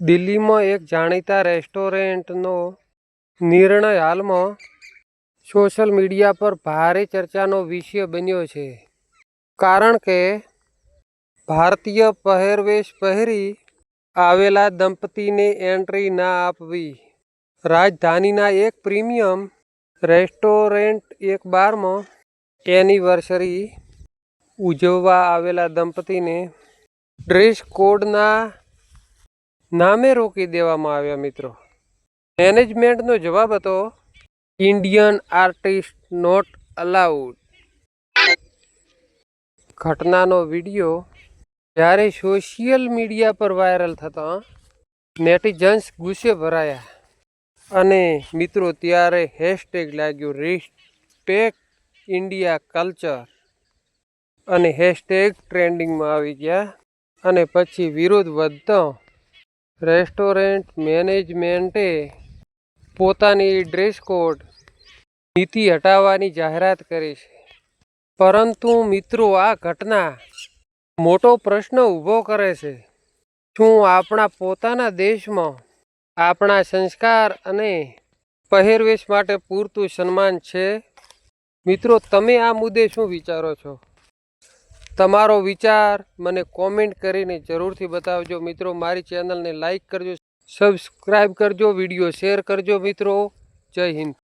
દિલ્હીમાં એક જાણીતા રેસ્ટોરન્ટનો નિર્ણય હાલમાં સોશિયલ મીડિયા પર ભારે ચર્ચાનો વિષય બન્યો છે. કારણ કે ભારતીય પહેરવેશ પહેરી આવેલા દંપતીને એન્ટ્રી ના આપવી. રાજધાનીના એક પ્રીમિયમ રેસ્ટોરન્ટ એક બારમાં એનિવર્સરી ઉજવવા આવેલા દંપતીને ડ્રેસ કોડના નામે રોકી દેવામાં આવ્યા, મિત્રો. મેનેજમેન્ટનો જવાબ હતો, ઇન્ડિયન આર્ટિસ્ટ નોટ અલાઉડ. ઘટનાનો વીડિયો જ્યારે સોશિયલ મીડિયા પર વાયરલ થતાં નેટિઝન્સ ગુસ્સે ભરાયા અને મિત્રો, ત્યારે હેશટેગ લાગ્યું, રિસ્પેક્ટ ઇન્ડિયા કલ્ચર. અને હેશટેગ ટ્રેન્ડિંગમાં આવી ગયા અને પછી વિરોધ વધતો રેસ્ટોરન્ટ મેનેજમેન્ટે પોતાની ડ્રેસ કોડ નીતિ હટાવવાની જાહેરાત કરી છે. પરંતુ મિત્રો, આ ઘટના મોટો પ્રશ્ન ઊભો કરે છે. શું આપણા પોતાના દેશમાં આપણા સંસ્કાર અને પહેરવેશ માટે પૂરતું સન્માન છે? મિત્રો, તમે આ મુદ્દે શું વિચારો છો? તમારો વિચાર મને કોમેન્ટ કરીને જરૂરથી બતાવજો. મિત્રો, મારી ચેનલને લાઈક કરજો સબસ્ક્રાઈબ કરજો, વીડિયો શેર કરજો મિત્રો. જય હિન્દ.